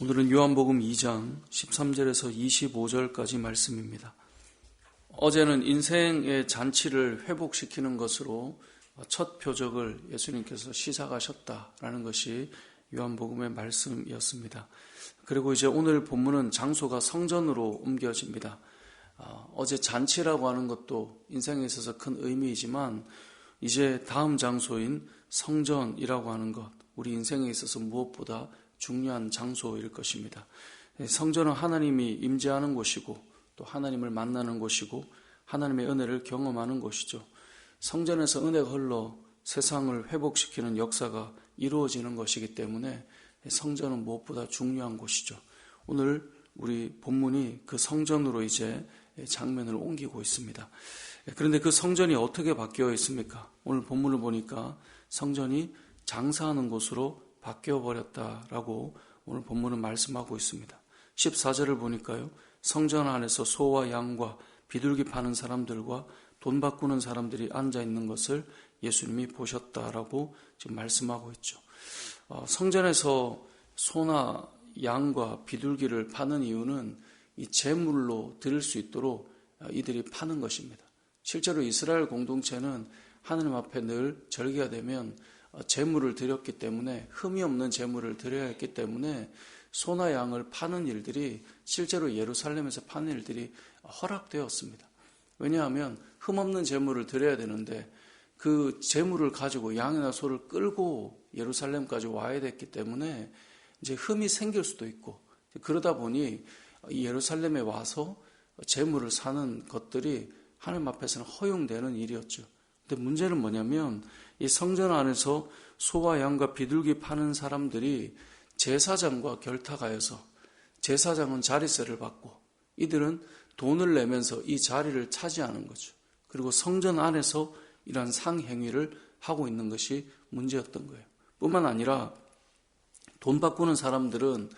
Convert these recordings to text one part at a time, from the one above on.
오늘은 요한복음 2장 13절에서 25절까지 말씀입니다. 어제는 인생의 잔치를 회복시키는 것으로 첫 표적을 예수님께서 시작하셨다라는 것이 요한복음의 말씀이었습니다. 그리고 이제 오늘 본문은 장소가 성전으로 옮겨집니다. 아, 어제 잔치라고 하는 것도 인생에 있어서 큰 의미이지만 이제 다음 장소인 성전이라고 하는 것, 우리 인생에 있어서 무엇보다 중요한 장소일 것입니다. 성전은 하나님이 임재하는 곳이고 또 하나님을 만나는 곳이고 하나님의 은혜를 경험하는 곳이죠. 성전에서 은혜가 흘러 세상을 회복시키는 역사가 이루어지는 것이기 때문에 성전은 무엇보다 중요한 곳이죠. 오늘 우리 본문이 그 성전으로 이제 장면을 옮기고 있습니다. 그런데 그 성전이 어떻게 바뀌어 있습니까? 오늘 본문을 보니까 성전이 장사하는 곳으로 바뀌어 버렸다라고 오늘 본문은 말씀하고 있습니다. 14절을 보니까요. 성전 안에서 소와 양과 비둘기 파는 사람들과 돈 바꾸는 사람들이 앉아 있는 것을 예수님이 보셨다라고 지금 말씀하고 있죠. 어, 성전에서 소나 양과 비둘기를 파는 이유는 이 제물로 드릴 수 있도록 이들이 파는 것입니다. 실제로 이스라엘 공동체는 하나님 앞에 늘 절기가 되면 재물을 어, 드렸기 때문에 흠이 없는 재물을 드려야 했기 때문에 소나 양을 파는 일들이 실제로 예루살렘에서 파는 일들이 허락되었습니다. 왜냐하면 흠 없는 재물을 드려야 되는데 그 재물을 가지고 양이나 소를 끌고 예루살렘까지 와야 됐기 때문에 이제 흠이 생길 수도 있고 그러다 보니 예루살렘에 와서 재물을 사는 것들이 하나님 앞에서는 허용되는 일이었죠. 근데 문제는 뭐냐면 이 성전 안에서 소와 양과 비둘기 파는 사람들이 제사장과 결탁하여서 제사장은 자리세를 받고 이들은 돈을 내면서 이 자리를 차지하는 거죠. 그리고 성전 안에서 이러한 상행위를 하고 있는 것이 문제였던 거예요. 뿐만 아니라 돈 바꾸는 사람들은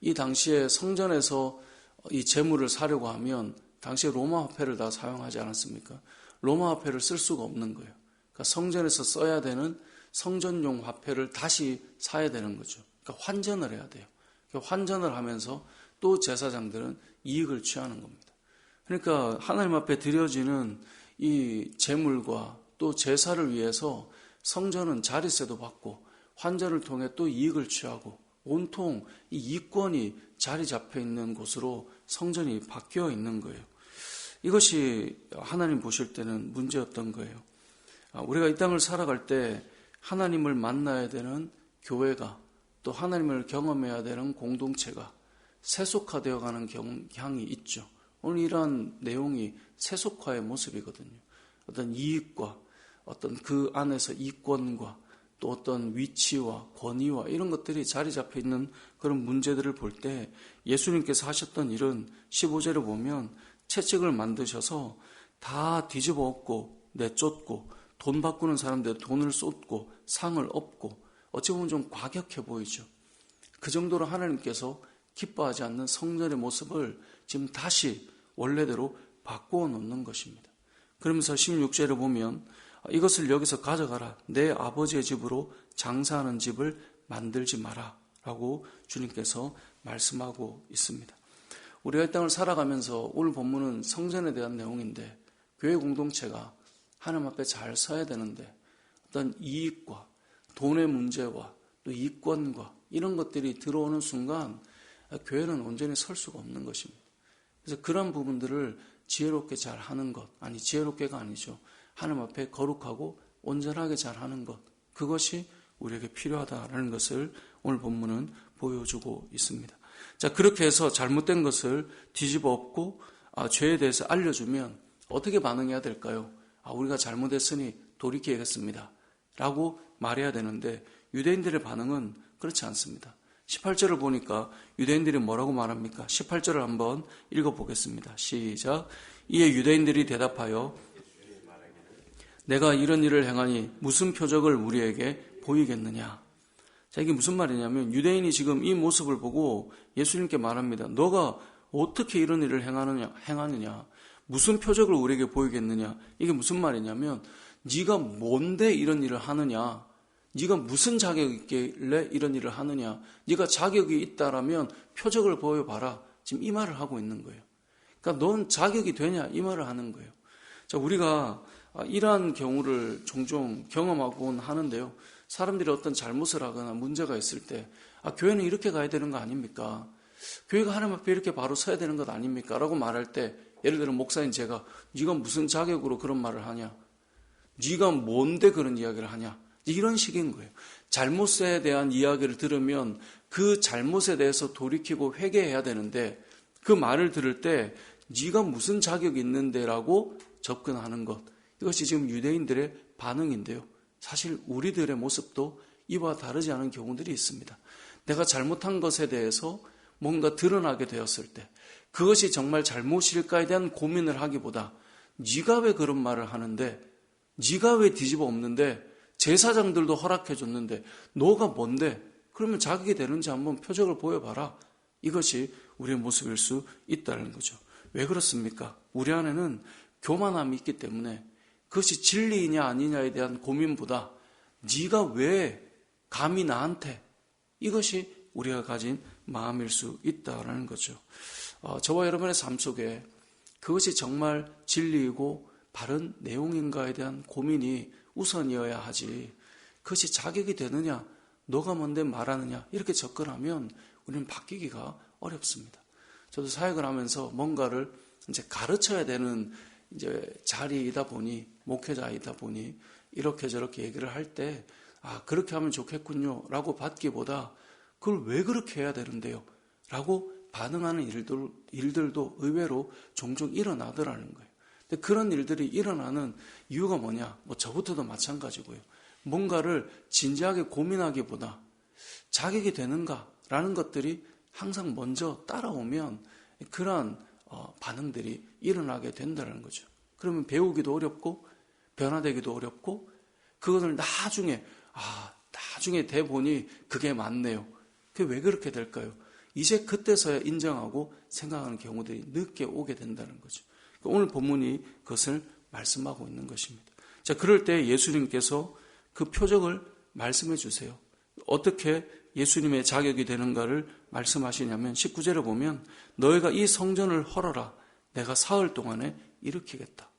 이 당시에 성전에서 이 재물을 사려고 하면 당시에 로마 화폐를 다 사용하지 않았습니까? 로마 화폐를 쓸 수가 없는 거예요. 그러니까 성전에서 써야 되는 성전용 화폐를 다시 사야 되는 거죠. 그러니까 환전을 해야 돼요. 그러니까 환전을 하면서 또 제사장들은 이익을 취하는 겁니다. 그러니까 하나님 앞에 드려지는 이 재물과 또 제사를 위해서 성전은 자리세도 받고 환전을 통해 또 이익을 취하고 온통 이 이권이 자리 잡혀 있는 곳으로 성전이 바뀌어 있는 거예요. 이것이 하나님 보실 때는 문제였던 거예요. 아, 우리가 이 땅을 살아갈 때 하나님을 만나야 되는 교회가 또 하나님을 경험해야 되는 공동체가 세속화되어 가는 경향이 있죠. 오늘 이러한 내용이 세속화의 모습이거든요. 어떤 이익과 어떤 그 안에서 이권과 또 어떤 위치와 권위와 이런 것들이 자리 잡혀 있는 그런 문제들을 볼 때 예수님께서 하셨던 일은 15절을 보면 채찍을 만드셔서 다 뒤집어 엎고 내쫓고 돈 바꾸는 사람들 돈을 쏟고 상을 얻고 어찌 보면 좀 과격해 보이죠. 그 정도로 하나님께서 기뻐하지 않는 성전의 모습을 지금 다시 원래대로 바꾸어 놓는 것입니다. 그러면서 16절에 보면 이것을 여기서 가져가라. 내 아버지의 집으로 장사하는 집을 만들지 마라. 라고 주님께서 말씀하고 있습니다. 우리가 이 땅을 살아가면서 오늘 본문은 성전에 대한 내용인데 교회 공동체가 하나님 앞에 잘 서야 되는데 어떤 이익과 돈의 문제와 또 이권과 이런 것들이 들어오는 순간 교회는 온전히 설 수가 없는 것입니다. 그래서 그런 부분들을 지혜롭게 잘 하는 것, 아니 지혜롭게가 아니죠. 하나님 앞에 거룩하고 온전하게 잘 하는 것, 그것이 우리에게 필요하다라는 것을 오늘 본문은 보여주고 있습니다. 자, 그렇게 해서 잘못된 것을 뒤집어 엎고 아, 죄에 대해서 알려주면 어떻게 반응해야 될까요? 아, 우리가 잘못했으니 돌이키겠습니다. 라고 말해야 되는데 유대인들의 반응은 그렇지 않습니다. 18절을 보니까 유대인들이 뭐라고 말합니까? 18절을 한번 읽어보겠습니다. 시작. 이에 유대인들이 대답하여 내가 이런 일을 행하니 무슨 표적을 우리에게 보이겠느냐? 자, 이게 무슨 말이냐면 유대인이 지금 이 모습을 보고 예수님께 말합니다. 너가 어떻게 이런 일을 행하느냐, 행하느냐? 무슨 표적을 우리에게 보이겠느냐? 이게 무슨 말이냐면 네가 뭔데 이런 일을 하느냐? 네가 무슨 자격이 있길래 이런 일을 하느냐? 네가 자격이 있다라면 표적을 보여봐라. 지금 이 말을 하고 있는 거예요. 그러니까 넌 자격이 되냐? 이 말을 하는 거예요. 자, 우리가 이러한 경우를 종종 경험하곤 하는데요. 사람들이 어떤 잘못을 하거나 문제가 있을 때, 아, 교회는 이렇게 가야 되는 거 아닙니까? 교회가 하나님 앞에 이렇게 바로 서야 되는 것 아닙니까? 라고 말할 때, 예를 들어 목사인 제가, 네가 무슨 자격으로 그런 말을 하냐? 네가 뭔데 그런 이야기를 하냐? 이런 식인 거예요. 잘못에 대한 이야기를 들으면 그 잘못에 대해서 돌이키고 회개해야 되는데 그 말을 들을 때 네가 무슨 자격이 있는데라고 접근하는 것. 이것이 지금 유대인들의 반응인데요. 사실 우리들의 모습도 이와 다르지 않은 경우들이 있습니다. 내가 잘못한 것에 대해서 뭔가 드러나게 되었을 때 그것이 정말 잘못일까에 대한 고민을 하기보다 네가 왜 그런 말을 하는데 네가 왜 뒤집어 엎는데 제사장들도 허락해 줬는데 너가 뭔데 그러면 자격이 되는지 한번 표적을 보여봐라. 이것이 우리의 모습일 수 있다는 거죠. 왜 그렇습니까? 우리 안에는 교만함이 있기 때문에 그것이 진리이냐 아니냐에 대한 고민보다 네가 왜 감히 나한테 이것이 우리가 가진 마음일 수 있다라는 거죠. 어, 저와 여러분의 삶 속에 그것이 정말 진리이고 바른 내용인가에 대한 고민이 우선이어야 하지. 그것이 자격이 되느냐, 너가 뭔데 말하느냐 이렇게 접근하면 우리는 바뀌기가 어렵습니다. 저도 사역을 하면서 뭔가를 이제 가르쳐야 되는 이제 자리이다 보니 목회자이다 보니 이렇게 저렇게 얘기를 할 때 아, 그렇게 하면 좋겠군요. 라고 받기보다 그걸 왜 그렇게 해야 되는데요? 라고 반응하는 일들, 일들도 의외로 종종 일어나더라는 거예요. 근데 그런 일들이 일어나는 이유가 뭐냐? 뭐 저부터도 마찬가지고요. 뭔가를 진지하게 고민하기보다 자격이 되는가 라는 것들이 항상 먼저 따라오면 그러한 어, 반응들이 일어나게 된다는 거죠. 그러면 배우기도 어렵고 변화되기도 어렵고 그것을 나중에 아 나중에 대보니 그게 맞네요. 그게 왜 그렇게 될까요? 이제 그때서야 인정하고 생각하는 경우들이 늦게 오게 된다는 거죠. 그러니까 오늘 본문이 그것을 말씀하고 있는 것입니다. 자, 그럴 때 예수님께서 그 표적을 말씀해 주세요. 어떻게 예수님의 자격이 되는가를 말씀하시냐면 19절에 보면 너희가 이 성전을 헐어라 내가 사흘 동안에 일으키겠다.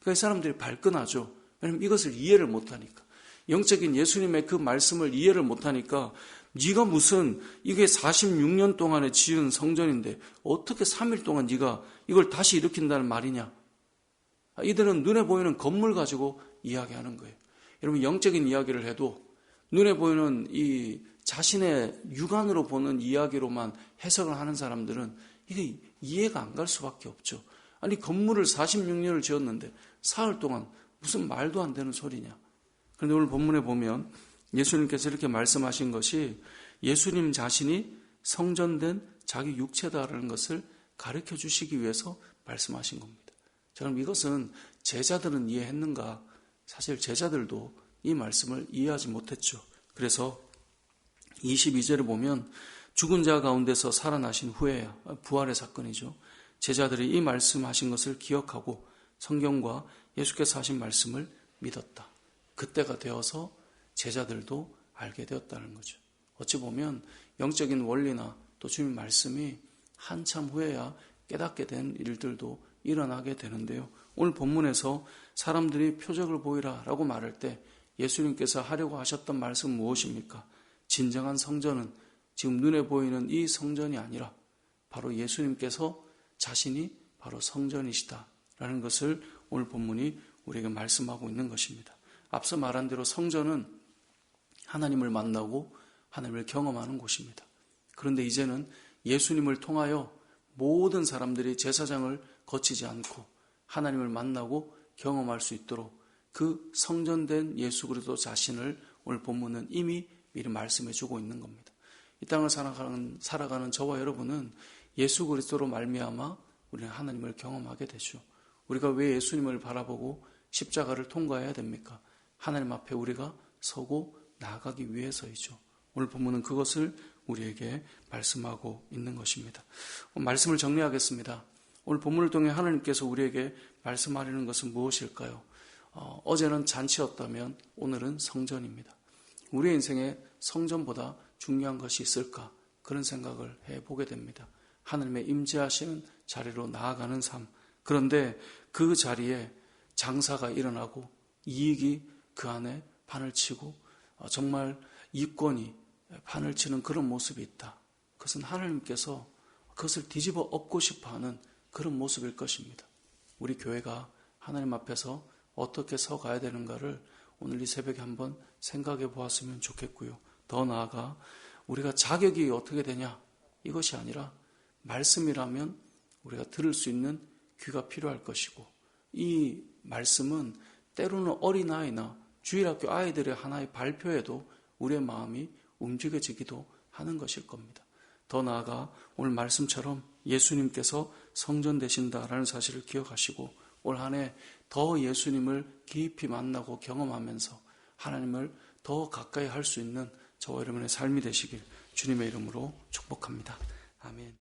그러니까 이 사람들이 발끈하죠. 왜냐하면 이것을 이해를 못하니까. 영적인 예수님의 그 말씀을 이해를 못하니까 네가 무슨 이게 46년 동안에 지은 성전인데 어떻게 3일 동안 네가 이걸 다시 일으킨다는 말이냐? 이들은 눈에 보이는 건물 가지고 이야기하는 거예요. 여러분 영적인 이야기를 해도 눈에 보이는 이 자신의 육안으로 보는 이야기로만 해석을 하는 사람들은 이게 이해가 안 갈 수밖에 없죠. 아니 건물을 46년을 지었는데 사흘 동안 무슨 말도 안 되는 소리냐. 그런데 오늘 본문에 보면 예수님께서 이렇게 말씀하신 것이 예수님 자신이 성전된 자기 육체다라는 것을 가르쳐 주시기 위해서 말씀하신 겁니다. 저는 이것은 제자들은 이해했는가? 사실 제자들도 이 말씀을 이해하지 못했죠. 그래서 22절에 보면 죽은 자 가운데서 살아나신 후에 부활의 사건이죠. 제자들이 이 말씀하신 것을 기억하고 성경과 예수께서 하신 말씀을 믿었다. 그때가 되어서 제자들도 알게 되었다는 거죠. 어찌 보면 영적인 원리나 또 주님 말씀이 한참 후에야 깨닫게 된 일들도 일어나게 되는데요. 오늘 본문에서 사람들이 표적을 보이라 라고 말할 때 예수님께서 하려고 하셨던 말씀 무엇입니까? 진정한 성전은 지금 눈에 보이는 이 성전이 아니라 바로 예수님께서 자신이 바로 성전이시다. 라는 것을 오늘 본문이 우리에게 말씀하고 있는 것입니다. 앞서 말한 대로 성전은 하나님을 만나고 하나님을 경험하는 곳입니다. 그런데 이제는 예수님을 통하여 모든 사람들이 제사장을 거치지 않고 하나님을 만나고 경험할 수 있도록 그 성전된 예수 그리스도 자신을 오늘 본문은 이미 미리 말씀해 주고 있는 겁니다. 이 땅을 살아가는, 살아가는 저와 여러분은 예수 그리스도로 말미암아 우리는 하나님을 경험하게 되죠. 우리가 왜 예수님을 바라보고 십자가를 통과해야 됩니까? 하나님 앞에 우리가 서고 나아가기 위해서이죠. 오늘 본문은 그것을 우리에게 말씀하고 있는 것입니다. 말씀을 정리하겠습니다. 오늘 본문을 통해 하나님께서 우리에게 말씀하려는 것은 무엇일까요? 어, 제는 잔치였다면 오늘은 성전입니다. 우리의 인생에 성전보다 중요한 것이 있을까? 그런 생각을 해 보게 됩니다. 하나님의 임재하시는 자리로 나아가는 삶. 그런데 그 자리에 장사가 일어나고 이익이 그 안에 판을 치고 어, 정말 이권이 판을 치는 그런 모습이 있다. 그것은 하나님께서 그것을 뒤집어 엎고 싶어 하는 그런 모습일 것입니다. 우리 교회가 하나님 앞에서 어떻게 서가야 되는가를 오늘 이 새벽에 한번 생각해 보았으면 좋겠고요. 더 나아가 우리가 자격이 어떻게 되냐 이것이 아니라 말씀이라면 우리가 들을 수 있는 귀가 필요할 것이고 이 말씀은 때로는 어린아이나 주일학교 아이들의 하나의 발표에도 우리의 마음이 움직여지기도 하는 것일 겁니다. 더 나아가 오늘 말씀처럼 예수님께서 성전 되신다라는 사실을 기억하시고 올 한 해 더 예수님을 깊이 만나고 경험하면서 하나님을 더 가까이 할 수 있는 저와 여러분의 삶이 되시길 주님의 이름으로 축복합니다. 아멘.